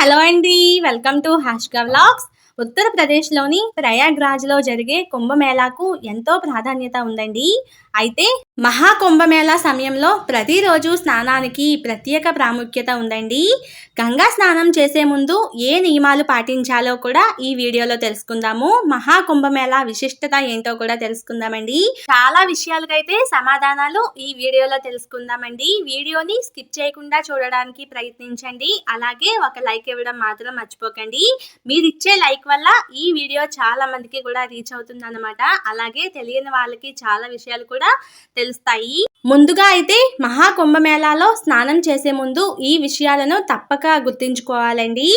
Hello అండి welcome to హ్యాష్గా vlogs. ఉత్తరప్రదేశ్లోని ప్రయాగ్రాజ్లో జరిగే కుంభమేళాకు ఎంతో ప్రాధాన్యత ఉందండి. అయితే మహాకుంభమేళా సమయంలో ప్రతిరోజు స్నానానికి ప్రత్యేక ప్రాముఖ్యత ఉందండి. గంగా స్నానం చేసే ముందు ఏ నియమాలు పాటించాలో కూడా ఈ వీడియోలో తెలుసుకుందాము. మహాకుంభమేళా విశిష్టత ఏంటో కూడా తెలుసుకుందామండి. చాలా విషయాలకైతే సమాధానాలు ఈ వీడియోలో తెలుసుకుందామండి. వీడియోని స్కిప్ చేయకుండా చూడడానికి ప్రయత్నించండి. అలాగే ఒక లైక్ ఇవ్వడం మాత్రం మర్చిపోకండి. మీరు ఇచ్చే లైక్ వల్ల ఈ వీడియో చాలా మందికి కూడా రీచ్ అవుతుంది అనమాట అలాగే తెలియని వాళ్ళకి చాలా విషయాలు కూడా తెలుస్తాయి. ముందుగా అయితే మహాకుంభమేళాలో స్నానం చేసే ముందు ఈ విషయాలను తప్పక గుర్తుంచుకోవాలండి.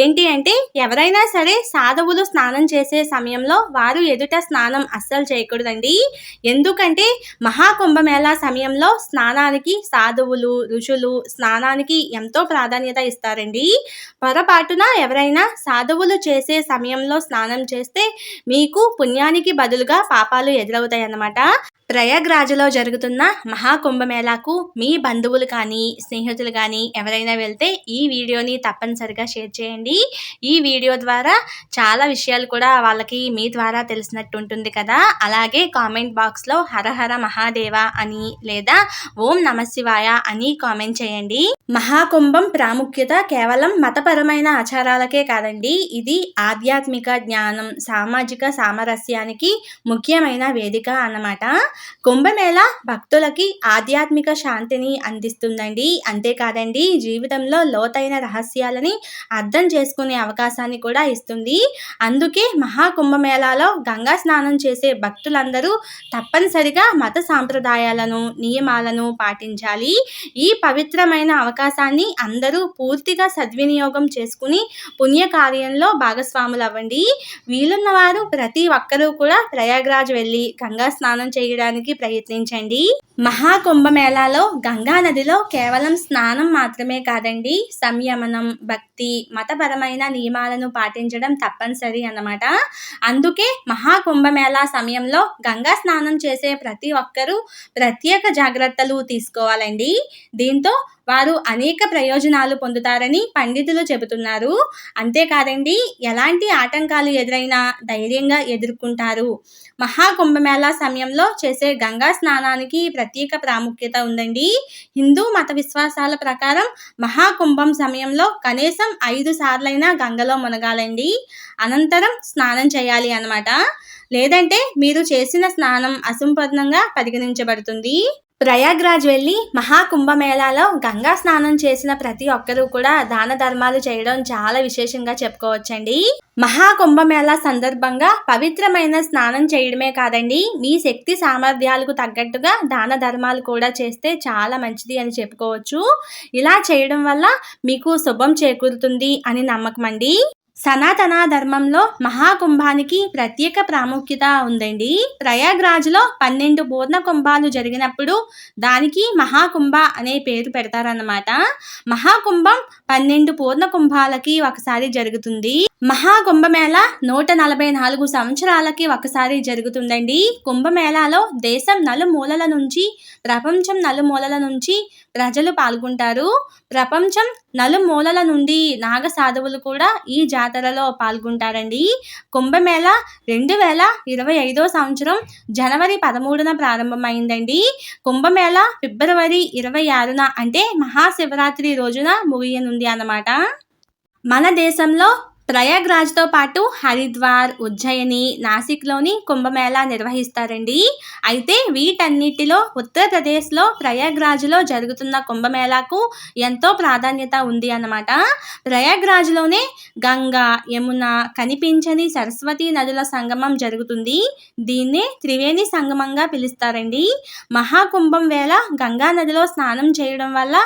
ఏంటి అంటే ఎవరైనా సరే సాధువులు స్నానం చేసే సమయంలో వారు ఎదుట స్నానం అస్సలు చేయకూడదండి. ఎందుకంటే మహాకుంభమేళా సమయంలో స్నానానికి సాధువులు ఋషులు స్నానానికి ఎంతో ప్రాధాన్యత ఇస్తారండి. పొరపాటున ఎవరైనా సాధువులు చేసే సమయంలో స్నానం చేస్తే మీకు పుణ్యానికి బదులుగా పాపాలు ఎదురవుతాయి అన్నమాట ప్రయాగ్రాజ్లో జరుగుతున్న మహాకుంభమేళాకు మీ బంధువులు కానీ స్నేహితులు కానీ ఎవరైనా వెళ్తే ఈ వీడియోని తప్పనిసరిగా షేర్ చేయండి. ఈ వీడియో ద్వారా చాలా విషయాలు కూడా వాళ్ళకి మీ ద్వారా తెలిసినట్టు ఉంటుంది కదా. అలాగే కామెంట్ బాక్స్లో హరహర మహాదేవ అని లేదా ఓం నమశివాయ అని కామెంట్ చేయండి. మహాకుంభం ప్రాముఖ్యత కేవలం మతపరమైన ఆచారాలకే కాదండి. ఇది ఆధ్యాత్మిక జ్ఞానం సామాజిక సామరస్యానికి ముఖ్యమైన వేదిక అన్నమాట. కుంభమేళ భక్తులకి ఆధ్యాత్మిక శాంతిని అందిస్తుందండి. అంతేకాదండి జీవితంలో లోతైన రహస్యాలని అర్థం చేసుకునే అవకాశాన్ని కూడా ఇస్తుంది. అందుకే మహాకుంభమేళాలో గంగా స్నానం చేసే భక్తులందరూ తప్పనిసరిగా మత సాంప్రదాయాలను నియమాలను పాటించాలి. ఈ పవిత్రమైన అవకాశాన్ని అందరూ పూర్తిగా సద్వినియోగం చేసుకుని పుణ్యకార్యంలో భాగస్వాములు అవ్వండి వీలున్న వారు ప్రతి ఒక్కరూ కూడా ప్రయాగ్రాజ్ వెళ్ళి గంగా స్నానం చేయడానికి ప్రయత్నించండి. మహాకుంభమేళాలో గంగా నదిలో కేవలం స్నానం మాత్రమే కాదండి సంయమనం భక్తి మతపరమైన నియమాలను పాటించడం తప్పనిసరి అన్నమాట. అందుకే మహాకుంభమేళా సమయంలో గంగా స్నానం చేసే ప్రతి ఒక్కరూ ప్రత్యేక జాగ్రత్తలు తీసుకోవాలండి. దీంతో వారు అనేక ప్రయోజనాలు పొందుతారని పండితులు చెబుతున్నారు. అంతేకాదండి ఎలాంటి ఆటంకాలు ఎదురైనా ధైర్యంగా ఎదుర్కొంటారు. మహాకుంభమేళా సమయంలో చేసే గంగా స్నానానికి ప్రత్యేక ప్రాముఖ్యత ఉందండి. హిందూ మత విశ్వాసాల ప్రకారం మహాకుంభం సమయంలో కనీసం ఐదు సార్లైనా గంగలో మునగాలండి. అనంతరం స్నానం చేయాలి అన్నమాట. లేదంటే మీరు చేసిన స్నానం అసంపూర్ణంగా పరిగణించబడుతుంది. ప్రయాగ్రాజ్ వెళ్ళి మహాకుంభమేళాలో గంగా స్నానం చేసిన ప్రతి ఒక్కరూ కూడా దాన ధర్మాలు చేయడం చాలా విశేషంగా చెప్పుకోవచ్చండి. మహాకుంభమేళా సందర్భంగా పవిత్రమైన స్నానం చేయడమే కాదండి మీ శక్తి సామర్థ్యాలకు తగ్గట్టుగా దాన ధర్మాలు కూడా చేస్తే చాలా మంచిది అని చెప్పుకోవచ్చు. ఇలా చేయడం వల్ల మీకు శుభం చేకూరుతుంది అని నమ్మకం అండి సనాతన ధర్మంలో మహాకుంభానికి ప్రత్యేక ప్రాముఖ్యత ఉందండి. ప్రయాగ్రాజ్లో పన్నెండు పూర్ణ కుంభాలు జరిగినప్పుడు దానికి మహాకుంభ అనే పేరు పెడతారన్నమాట. మహాకుంభం పన్నెండు పూర్ణ కుంభాలకి ఒకసారి జరుగుతుంది. మహాకుంభమేళ నూట నలభై నాలుగు సంవత్సరాలకి ఒకసారి జరుగుతుందండి. కుంభమేళాలో దేశం నలుమూలల నుంచి ప్రపంచం నలుమూలల నుంచి ప్రజలు పాల్గొంటారు. ప్రపంచం నలుమూలల నుండి నాగ సాధువులు కూడా ఈ జాతరలో పాల్గొంటారండి. కుంభమేళ రెండు వేల ఇరవై ఐదో సంవత్సరం జనవరి పదమూడున ప్రారంభమైందండి. కుంభమేళ ఫిబ్రవరి ఇరవై ఆరున అంటే మహాశివరాత్రి రోజున ముగియనుంది అన్నమాట. మన దేశంలో ప్రయాగ్రాజ్తో పాటు హరిద్వార్ ఉజ్జయిని నాసిక్లోని కుంభమేళా నిర్వహిస్తారండి. అయితే వీటన్నిటిలో ఉత్తరప్రదేశ్లో ప్రయాగ్రాజ్లో జరుగుతున్న కుంభమేళాకు ఎంతో ప్రాధాన్యత ఉంది అన్నమాట. ప్రయాగ్రాజ్లోనే గంగా యమున కనిపించని సరస్వతి నదుల సంగమం జరుగుతుంది. దీన్నే త్రివేణి సంగమంగా పిలుస్తారండి. మహాకుంభం వేళ గంగా నదిలో స్నానం చేయడం వల్ల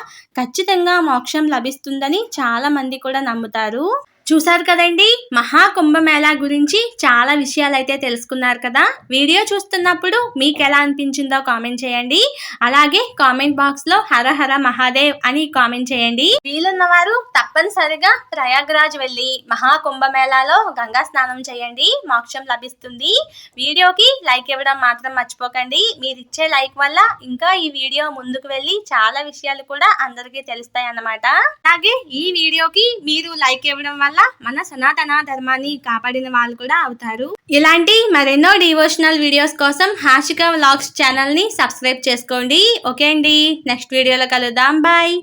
ఖచ్చితంగా మోక్షం లభిస్తుందని చాలామంది కూడా నమ్ముతారు. చూసారు కదండి? మహా కుంభమేళా గురించి చాలా విషయాలు అయితే తెలుసుకున్నారు కదా? వీడియో చూస్తున్నప్పుడు మీకు ఎలా అనిపించిందో కామెంట్ చేయండి. అలాగే కామెంట్ బాక్స్లో హర హర మహాదేవ్ అని కామెంట్ చేయండి. వీలున్న వారు తప్పనిసరిగా ప్రయాగ్రాజ్ వెళ్ళి మహా కుంభమేళాలో గంగా స్నానం చేయండి. మోక్షం లభిస్తుంది. వీడియోకి లైక్ ఇవ్వడం మాత్రం మర్చిపోకండి. మీరు ఇచ్చే లైక్ వల్ల ఇంకా ఈ వీడియో ముందుకు వెళ్ళి చాలా విషయాలు కూడా అందరికీ తెలుస్తాయి అన్నమాట అలాగే ఈ వీడియోకి మీరు లైక్ ఇవ్వడం వల్ల మన సనాతన ధర్మాన్ని కాపాడిన వాళ్ళు కూడా అవుతారు. ఇలాంటి మరెన్నో డివోషనల్ వీడియోస్ కోసం హాషిక వ్లాగ్స్ ఛానల్ని సబ్స్క్రైబ్ చేసుకోండి. ఓకే అండి. నెక్స్ట్ వీడియోలో కలుద్దాం. బాయ్